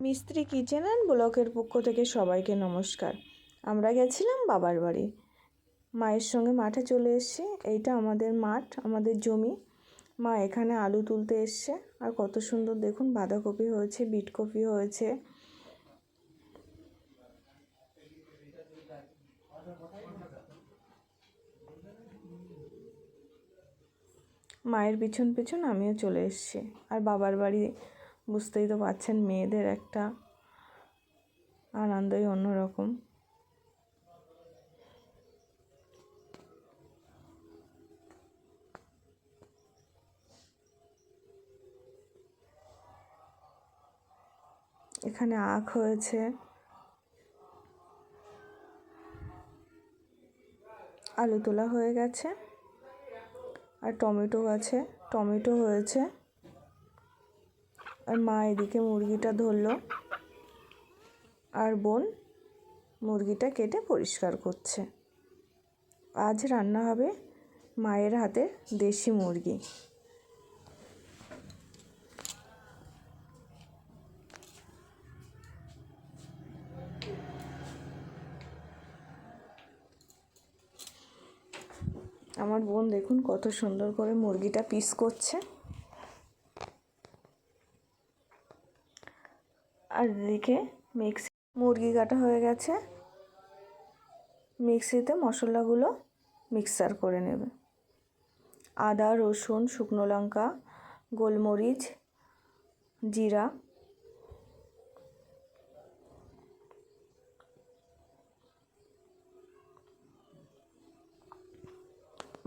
মিস্ত্রি kitchen and ব্লকের পক্ষ থেকে সবাইকে নমস্কার। আমরা গেছিলাম বাবার বাড়ি। মায়ের সঙ্গে মাঠে চলে এসেছি। এইটা আমাদের মাঠ, আমাদের জমি। মা এখানে আলু তুলতে এসছে। আর কত সুন্দর দেখুন, বাঁধাকপি হয়েছে, বিটকপি হয়েছে। মায়ের পিছন পিছন আমিও চলে এসেছি। আর বাবার বাড়ি বুঝতেই তো পারছেন, মেয়েদের একটা আনন্দই অন্যরকম। এখানে আখ হয়েছে। আলু তোলা হয়ে গেছে। আর টমেটো আছে, টমেটো হয়েছে। আর মা এদিকে মুরগিটা ধরলো। আর বোন মুরগিটা কেটে পরিষ্কার করছে। আজ রান্না হবে মায়ের হাতে দেশি মুরগি। আমার বোন দেখুন কত সুন্দর করে মুরগিটা পিস করছে। আর এদিকে মিক্সি মুরগি কাটা হয়ে গেছে। মিক্সিতে মশলাগুলো মিক্সার করে নেবে। আদা, রসুন, শুকনো লঙ্কা, গোলমরিচ, জিরা।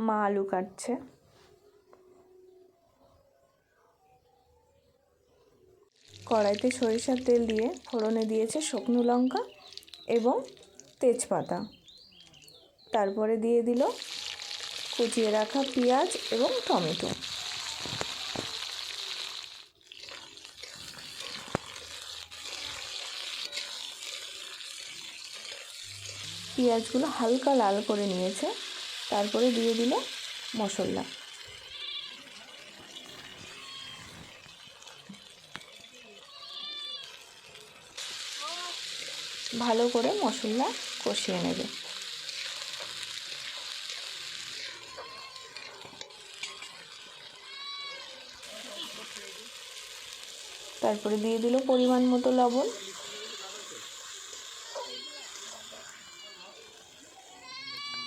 মা আলু কাটছে। কড়াইতে সরিষার তেল দিয়ে ফোড়নে দিয়েছে শুকনো লঙ্কা এবং তেজপাতা। তারপরে দিয়ে দিল কুচিয়ে রাখা পেঁয়াজ এবং টমেটো। পেঁয়াজগুলো হালকা লাল করে নিয়েছে। তারপরে দিয়ে দিল মশলা। ভালো করে মশলা কষিয়ে নেবে। তারপরে দিয়ে দিল পরিমাণ মতো লবণ।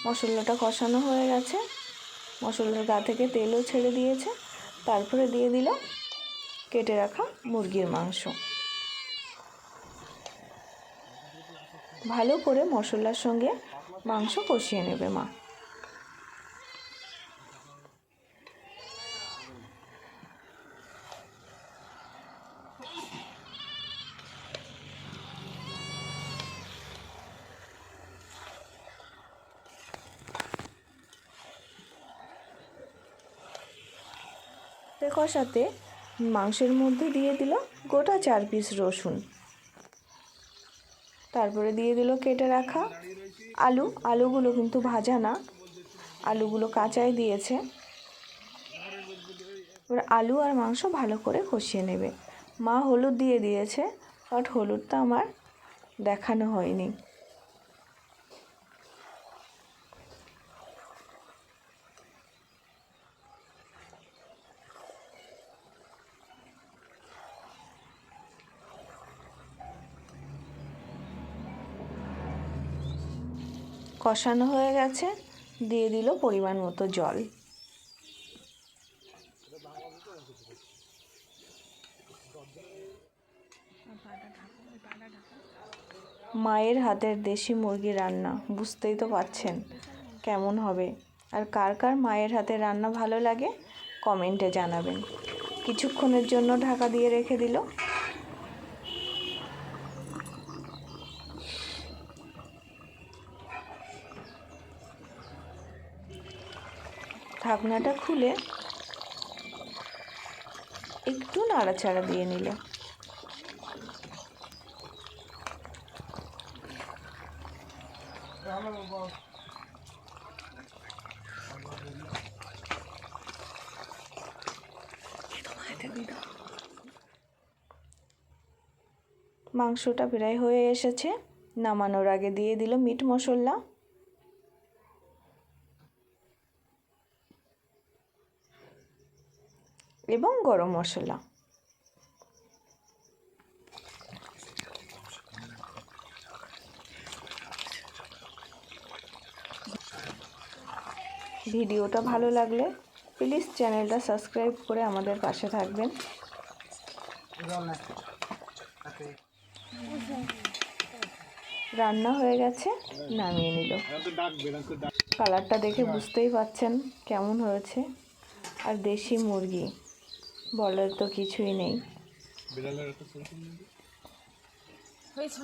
মশলাটা কষানো হয়ে গেছে। মশলার গা থেকে তেলও ছেড়ে দিয়েছে। তারপরে দিয়ে দিল কেটে রাখা মুরগির মাংস। ভালো করে মশলার সঙ্গে মাংস কষিয়ে নেবে মা। কষাতে মাংসের মধ্যে দিয়ে দিল গোটা চার পিস রসুন। তারপরে দিয়ে দিল কেটে রাখা আলু। আলুগুলো কিন্তু ভাজা না। আলুগুলো কাঁচাই দিয়েছে। এবার আলু আর মাংস ভালো করে কষিয়ে নেবে। মা হলুদ দিয়ে দিয়েছে, বাট হলুদটা আমার দেখানো হয়নি। কষানো হয়ে গেছে, দিয়ে দিল পরিমাণ মতো জল। মায়ের হাতের দেশি মুরগি রান্না, বুঝতেই তো পাচ্ছেন কেমন হবে। আর কার কার মায়ের হাতের রান্না ভালো লাগে, কমেন্টে জানাবেন। কিছুক্ষণের জন্য ঢাকা দিয়ে রেখে দিল। ঢাকনাটা খুলে একটু নাড়াচাড়া দিয়ে নিল। মাংসটা প্রায় হয়ে এসেছে। নামানোর আগে দিয়ে দিল মিট মশলা। এবং গরম মশলা। ভিডিওটা ভালো লাগলে প্লিজ চ্যানেলটা সাবস্ক্রাইব করে আমাদের পাশে থাকবেন। রান্না হয়ে গেছে, নামিয়ে নিল। কালারটা দেখে বুঝতেই পাচ্ছেন কেমন হয়েছে। আর দেশি মুরগি। বলার তো কিছুই নেই হয়েছে